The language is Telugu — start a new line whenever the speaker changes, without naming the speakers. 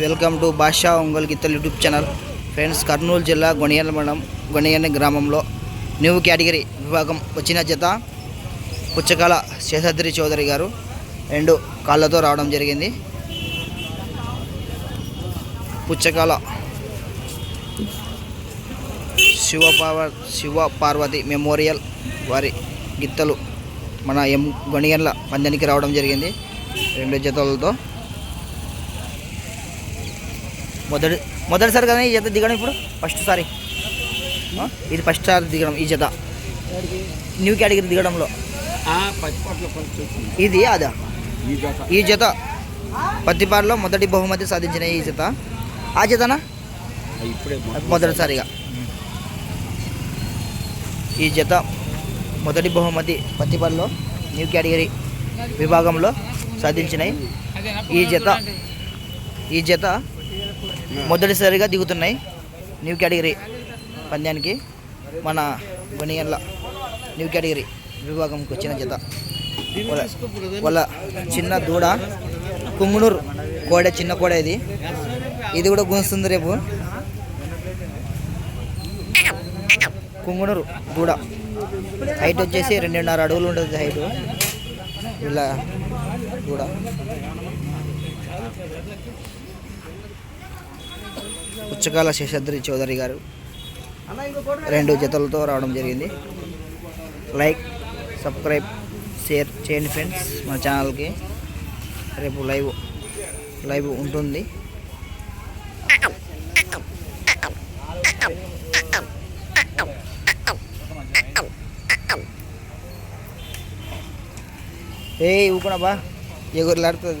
వెల్కమ్ టు బాషా ఒంగోలు గిత్తలు యూట్యూబ్ ఛానల్. ఫ్రెండ్స్ కర్నూలు జిల్లా గొనియల మండలం గొనియన గ్రామంలో న్యూ కేటగిరీ విభాగం వచ్చిన జత పుచ్చకాల శేషాద్రి చౌదరి గారు రెండు కాళ్ళతో రావడం జరిగింది. పుచ్చకాల శివ పార్వ శివ పార్వతి మెమోరియల్ వారి గిత్తలు మన ఎం గొనియన్ల పందానికి రావడం జరిగింది. రెండు జతలతో మొదటి మొదటిసారి కదా ఈ జత దిగడం ఇప్పుడు? ఫస్ట్ సారి? ఇది ఫస్ట్ సారి దిగడం ఈ జత. న్యూ కేటగిరీ దిగడంలో. ఇది అదా?
ఈ జత.
పత్తిపాడులో మొదటి బహుమతి సాధించిన ఈ జత. ఆ జతనా? మొదటిసారిగా. ఈ జత మొదటి బహుమతి పత్తిపాడులో న్యూ కేటగిరీ విభాగంలో సాధించినాయి ఈ జత. ఈ జత మొదటిసారిగా దిగుతున్నాయి న్యూ కేటగిరీ పంద్యానికి మన బనియన్ల న్యూ కేటగిరీ విభాగంకి వచ్చిన జత. వాళ్ళ వాళ్ళ చిన్న దూడ కుంగునూరు కోడ చిన్న కోడ ఇది. ఇది కూడా గుంస్తుంది రేపు. కుంగునూరు దూడ. హైట్ వచ్చేసి రెండున్నర అడుగులు ఉంటుంది హైట్. వీళ్ళ దూడ. పుచ్చకాల శేషాద్రి చౌదరి గారు రెండు జతలతో రావడం జరిగింది. లైక్ సబ్స్క్రైబ్ షేర్ చేయండి ఫ్రెండ్స్. మన ఛానల్కి రేపు లైవ్ లైవ్ ఉంటుంది. ఏ ఇవ్వకుండా బా ఎగురులాడుతుంది.